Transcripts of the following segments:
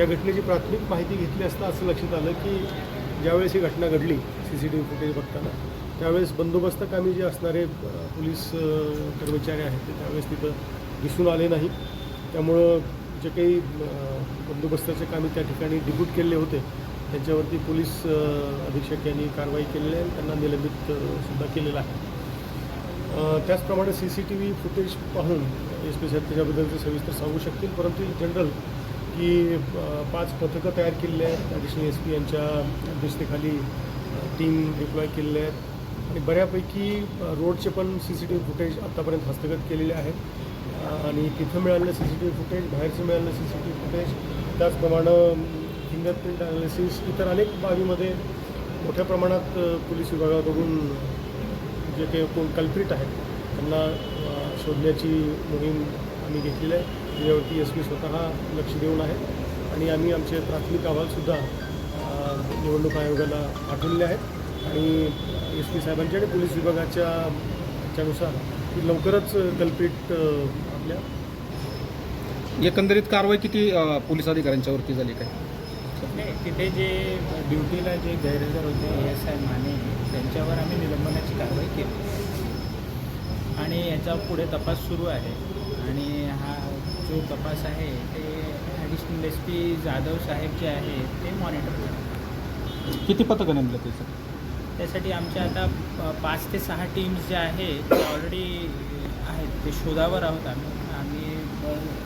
या घटनेची प्राथमिक माहिती घेतली असता असं लक्षात आलं की ज्यावेळेस ही घटना घडली C C T V footage बघताना त्यावेळेस बंदोबस्त कामी जे असणारे पोलीस कर्मचारी आहेत ते त्यावेळेस तिथं दिसून आले नाही. त्यामुळं जे काही बंदोबस्ताचे कामी त्या ठिकाणी डिब्यूट केलेले होते त्यांच्यावरती पोलीस अधीक्षक यांनी कारवाई केलेली आहे आणि त्यांना निलंबित सुद्धा केलेलं आहे. त्याचप्रमाणे C C T V footage पाहून एस पी साहेब त्याच्याबद्दलचं सविस्तर सांगू शकतील परंतु जनरल की पाच पथकं तयार केलेली आहेत. ॲडिशनल एस पी यांच्या अध्यक्षतेखाली टीम डिप्लॉय केलेले आहेत. आणि बऱ्यापैकी रोडचे पण C C T V footage आत्तापर्यंत हस्तगत केलेले आहेत. आणि तिथं मिळालेलं C C T V footage बाहेरचं मिळालेलं C C T V footage त्याचप्रमाणे फिंगरप्रिंट ॲनालिसिस इतर अनेक बाबीमध्ये मोठ्या प्रमाणात पोलीस विभागाकडून जे काही कोण कल्प्रिट आहेत त्यांना शोधण्याची मोहीम आम्ही घेतलेली आहे. त्याच्यावरती एस पी स्वतः लक्ष देऊन आहे. आणि आम्ही आमचे प्राथमिक अहवालसुद्धा निवडणूक आयोगाला पाठवलेले आहेत. आणि एस पी साहेबांच्या आणि पोलीस विभागाच्या ह्याच्यानुसार की लवकरच कल्प्रिट आपल्या एकंदरीत कारवाई किती पोलीस अधिकाऱ्यांच्यावरती झाली काय? नाही तिथे जे ड्युटीला जे गैरहजर होते एस आय माने त्यांच्यावर आम्ही निलंबनाची कारवाई केली. आणि याचा पुढे तपास सुरू आहे. आणि हा जो तपास आहे ते ॲडिशनल एस पी जाधव साहेब जे आहे ते मॉनिटर करतात. किती पथकं नेमलं ते सर? त्यासाठी आमच्या आता पाच ते सहा टीम्स ज्या आहेत ते ऑलरेडी आहेत. ते शोधावर आहोत आम्ही. आम्ही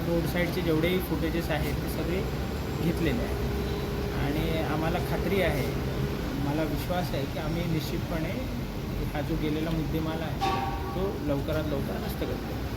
रोड साईडचे जेवढेही फुटेजेस आहेत ते सगळे घेतलेले आहेत. आणि आम्हाला खात्री आहे मला विश्वास आहे की आम्ही निश्चितपणे हा जो गेलेला मुद्देमाल आहे तो लवकरात लवकर हस्तगत करू.